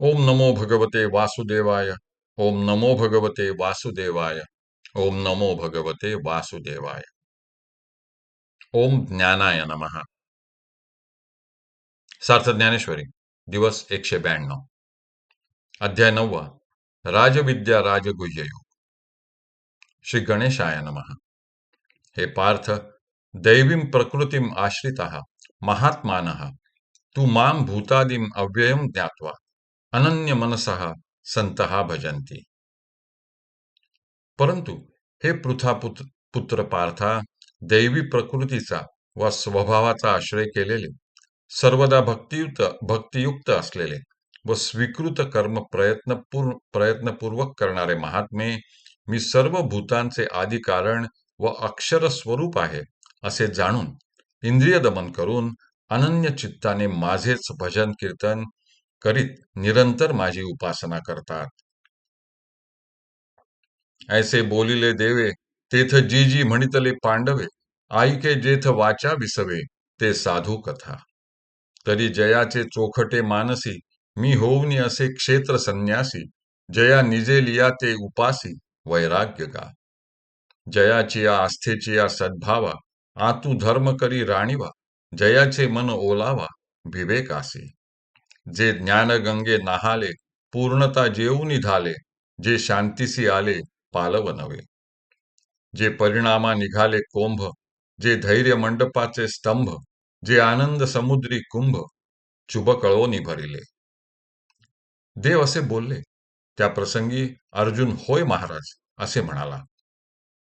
ओम नमो भगवते वासुदेवाय, ओम नमो भगवते वासुदेवाय, ओम नमो भगवते वासुदेवाय। ओम ज्ञानाय नमः। सार्थ ज्ञानेश्वरी दिवस एकशे ब्याण्णव। अध्याय नववा, राजविद्या राजगुह्ययोग। श्री गणेशाय नमः। हे पार्थ, दैवीं प्रकृतीम आश्रिता, महात्मानः, तू माम भूतादिम अव्ययम ज्ञात्वा अनन्य मनसहा संतहा भजंती परंतु हे पृथा पुत्र, पुत्र पार्था दैवी प्रकृतीचा व स्वभावाचा आश्रय केलेले सर्वदा भक्तियुक्त भक्तियुक्त असलेले व स्वीकृत कर्म प्रयत्न प्रयत्नपूर्वक करणारे महात्मे मी सर्व भूतांचे आदी कारण व अक्षर स्वरूप आहे असे जाणून इंद्रिय दमन करून अनन्य चित्ताने माझेच भजन कीर्तन करीत निरंतर माझी उपासना करतात. ऐसे बोलिले देवे तेथ जी जी म्हणितले पांडवे आईके जेथ वाचा विसवे ते साधू कथा. तरी जयाचे चोखटे मानसी मी होऊनी असे क्षेत्र संन्यासी जया निजे लिया ते उपासी वैराग्य गा. जयाची या आस्थेची या सद्भावा आतू धर्म करी राणीवा जयाचे मन ओलावा विवेकासी. जे ज्ञानगंगे नाहाले पूर्णता जेऊनी झाले जे शांतीसी आले पालव नवे जे परिणामा निघाले कोंभ जे धैर्य मंडपाचे स्तंभ जे आनंद समुद्री कुंभ चुबकळोनी भरिले. देव असे बोलले त्या प्रसंगी अर्जुन होय महाराज असे म्हणाला.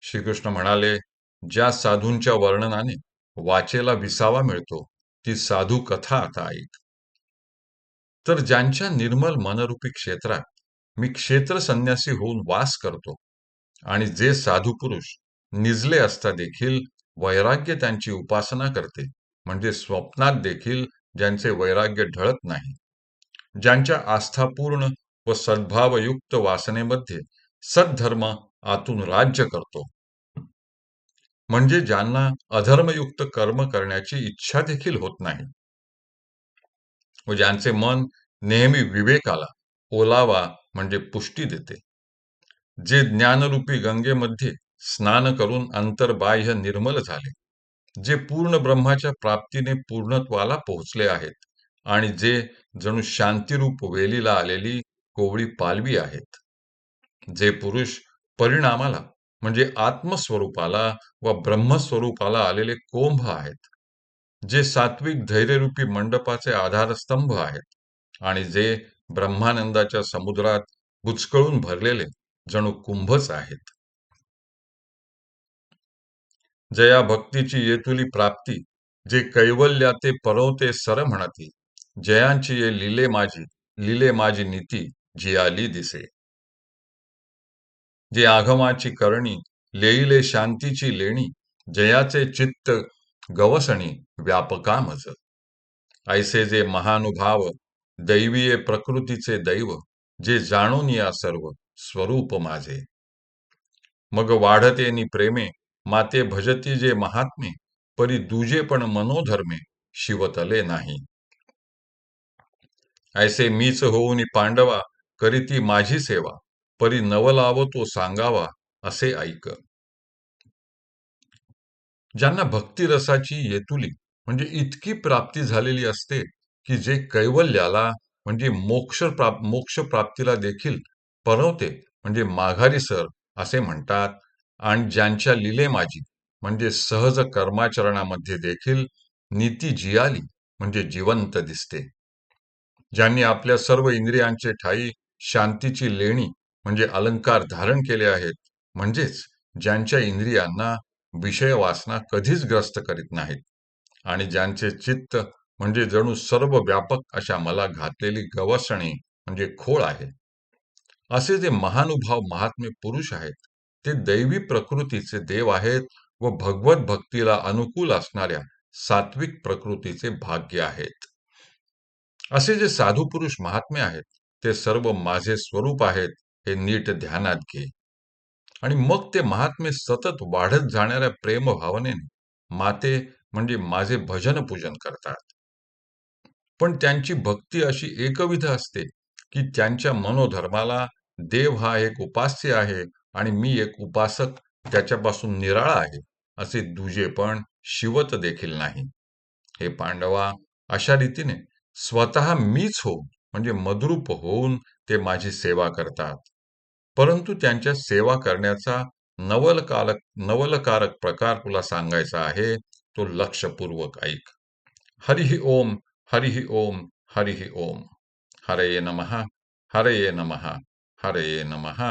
श्रीकृष्ण म्हणाले ज्या साधूंच्या वर्णनाने वाचेला विसावा मिळतो ती साधू कथा आता ऐक. तर ज्यांच्या निर्मल मनरूपी क्षेत्रात मी क्षेत्र संन्यासी होऊन वास करतो आणि जे साधू पुरुष निजले असता देखील वैराग्य त्यांची उपासना करते म्हणजे स्वप्नात देखील ज्यांचे वैराग्य ढळत नाही ज्यांच्या आस्थापूर्ण व सद्भावयुक्त वासनेमध्ये सद्धर्म आतून राज्य करतो. म्हणजे ज्यांना अधर्मयुक्त कर्म करण्याची इच्छा देखील होत नाही. व ज्यांचे मन नेहमी विवेकाला ओलावा म्हणजे पुष्टी देते. जे ज्ञानरूपी गंगेमध्ये स्नान करून अंतर्बाह्य निर्मल झाले जे पूर्ण ब्रह्माच्या प्राप्तीने पूर्णत्वाला पोहोचले आहेत आणि जे जणू शांतीरूप वेलीला आलेली कोवळी पालवी आहेत. जे पुरुष परिणामाला म्हणजे आत्मस्वरूपाला व ब्रह्मस्वरूपाला आलेले कोंभ आहेत जे सात्विक धैर्यरूपी मंडपाचे आधारस्तंभ आहेत आणि जे ब्रह्मानंदाच्या समुद्रात बुचकळून भरलेले जणू कुंभच आहेत. जया भक्तीची येतुली प्राप्ती जे कैवल्याते परवते सर म्हणती जयांची ये लिले माझी लिले माझी नीती जी आली दिसे. जे आगमाची करणी लेईले शांतीची लेणी जयाचे चित्त गवसणी व्यापका मज ऐसे जे महानुभाव दैवीय प्रकृतीचे दैव जे जाणून या सर्व स्वरूप माझे. मग वाढते नि प्रेमे माते भजती जे महात्मे परी दुजे पण मनोधर्मे शिवतले नाही. ऐसे मीच होऊन पांडवा करीती माझी सेवा परी नवलाव तो सांगावा असे ऐक. ज्यांना भक्तिरसाची येतुली म्हणजे इतकी प्राप्ती झालेली असते की जे कैवल्याला म्हणजे मोक्ष प्राप मोक्ष प्राप्तीला देखील परवते म्हणजे माघारी सर असे म्हणतात. आणि ज्यांच्या लिले माझी म्हणजे सहज कर्माचरणामध्ये देखील नीती जियाली म्हणजे जिवंत दिसते. ज्यांनी आपल्या सर्व इंद्रियांचे ठाई शांतीची लेणी म्हणजे अलंकार धारण केले आहेत म्हणजेच ज्यांच्या इंद्रियांना विषय वासना कधीच ग्रस्त करीत नाहीत. आणि ज्यांचे चित्त म्हणजे जणू सर्व व्यापक अशा मला घातलेली गवसणी म्हणजे खोळ आहे. असे जे महानुभाव महात्मे पुरुष आहेत ते दैवी प्रकृतीचे देव आहेत व भगवत भक्तीला अनुकूल असणाऱ्या सात्विक प्रकृतीचे भाग्य आहेत. असे जे साधू पुरुष महात्मे आहेत ते सर्व माझे स्वरूप आहेत हे नीट ध्यानात घे. आणि मग ते महात्मे सतत वाढत जाणाऱ्या प्रेम भावनेने माते म्हणजे माझे भजन पूजन करतात. पण त्यांची भक्ती अशी एकविध असते की त्यांच्या मनोधर्माला देव हा एक उपास्य आहे आणि मी एक उपासक त्याच्यापासून निराळा आहे असे दुजेपण शिवत देखील नाही. हे पांडवा अशा रीतीने स्वतः मीच हो म्हणजे मद्रूप होऊन ते माझी सेवा करतात. परंतु त्यांच्या सेवा करण्याचा नवलकालक नवलकारक प्रकार तुला सांगायचा आहे तो लक्षपूर्वक ऐक. हरिहि ओम हरिहि ओम हरिहि ओम. हरये नमः हरये नमः हरये नमः.